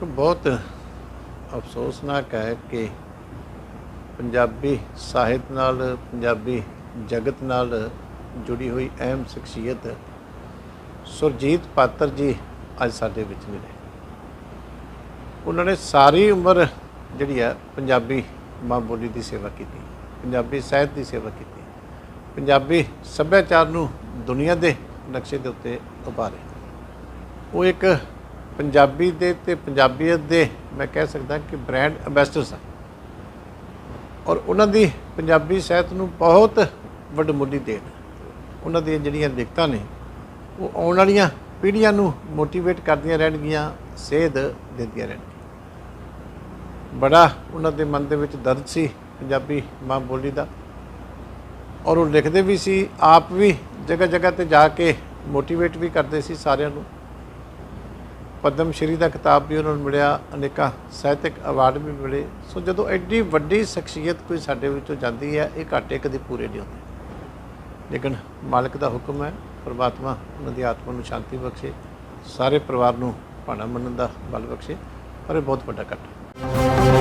ਇੱਕ ਬਹੁਤ ਅਫਸੋਸਨਾਕ ਹੈ ਕਿ ਪੰਜਾਬੀ ਸਾਹਿਤ ਨਾਲ, ਪੰਜਾਬੀ ਜਗਤ ਨਾਲ ਜੁੜੀ ਹੋਈ ਅਹਿਮ ਸ਼ਖਸੀਅਤ ਸੁਰਜੀਤ ਪਾਤਰ ਜੀ ਅੱਜ ਸਾਡੇ ਵਿੱਚ ਨਹੀਂ ਉਹਨਾਂ ਨੇ ਸਾਰੀ ਉਮਰ ਜਿਹੜੀ ਹੈ ਪੰਜਾਬੀ ਮਾਂ ਬੋਲੀ ਦੀ ਸੇਵਾ ਕੀਤੀ, ਪੰਜਾਬੀ ਸਾਹਿਤ ਦੀ ਸੇਵਾ ਕੀਤੀ, ਪੰਜਾਬੀ ਸੱਭਿਆਚਾਰ ਨੂੰ ਦੁਨੀਆ ਦੇ ਨਕਸ਼ੇ ਦੇ ਉੱਤੇ ਉਭਾਰੇ। ਉਹ ਇੱਕ ਪੰਜਾਬੀ ਦੇ ਤੇ ਪੰਜਾਬੀਅਤ ਦੇ, ਮੈਂ ਕਹਿ ਸਕਦਾ ਕਿ ਬ੍ਰਾਂਡ ਐਂਬੈਸਡਰ ਸਨ ਔਰ ਉਹਨਾਂ ਦੀ ਪੰਜਾਬੀ ਸਾਹਿਤ ਨੂੰ ਬਹੁਤ ਵੱਡਮੁੱਲੀ ਦੇਣ। ਉਹਨਾਂ ਦੀਆਂ ਜਿਹੜੀਆਂ ਦਿੱਕਤਾਂ ਨੇ, ਉਹ ਆਉਣ ਵਾਲੀਆਂ ਪੀੜ੍ਹੀਆਂ ਨੂੰ ਮੋਟੀਵੇਟ ਕਰਦੀਆਂ ਰਹਿਣਗੀਆਂ, ਸੇਧ ਦਿੰਦੀਆਂ ਰਹਿਣਗੀਆਂ। ਬੜਾ ਉਹਨਾਂ ਦੇ ਮਨ ਦੇ ਵਿੱਚ ਦਰਦ ਸੀ ਪੰਜਾਬੀ ਮਾਂ ਬੋਲੀ ਦਾ। ਔਰ ਉਹ ਲਿਖਦੇ ਵੀ ਸੀ, ਆਪ ਵੀ ਜਗ੍ਹਾ ਜਗ੍ਹਾ ਤੇ ਜਾ ਕੇ ਮੋਟੀਵੇਟ ਵੀ ਕਰਦੇ ਸੀ ਸਾਰਿਆਂ ਨੂੰ। ਪਦਮ ਸ਼੍ਰੀ ਦਾ ਖਿਤਾਬ ਵੀ ਉਹਨਾਂ ਨੂੰ ਮਿਲਿਆ, ਅਨੇਕਾਂ ਸਾਹਿਤਕ ਅਵਾਰਡ ਵੀ ਮਿਲੇ। ਸੋ ਜਦੋਂ ਐਡੀ ਵੱਡੀ ਸ਼ਖਸੀਅਤ ਕੋਈ ਸਾਡੇ ਵਿੱਚੋਂ ਜਾਂਦੀ ਹੈ, ਇਹ ਘਾਟੇ ਕਦੇ ਪੂਰੇ ਨਹੀਂ ਹੁੰਦੇ। ਲੇਕਿਨ ਮਾਲਕ ਦਾ ਹੁਕਮ ਹੈ, ਪ੍ਰਮਾਤਮਾ ਉਹਨਾਂ ਦੀ ਆਤਮਾ ਨੂੰ ਸ਼ਾਂਤੀ ਬਖਸ਼ੇ, ਸਾਰੇ ਪਰਿਵਾਰ ਨੂੰ ਭਾਣਾ ਮੰਨਣ ਦਾ ਬਲ ਬਖਸ਼ੇ, ਪਰ ਇਹ ਬਹੁਤ ਵੱਡਾ ਘਾਟਾ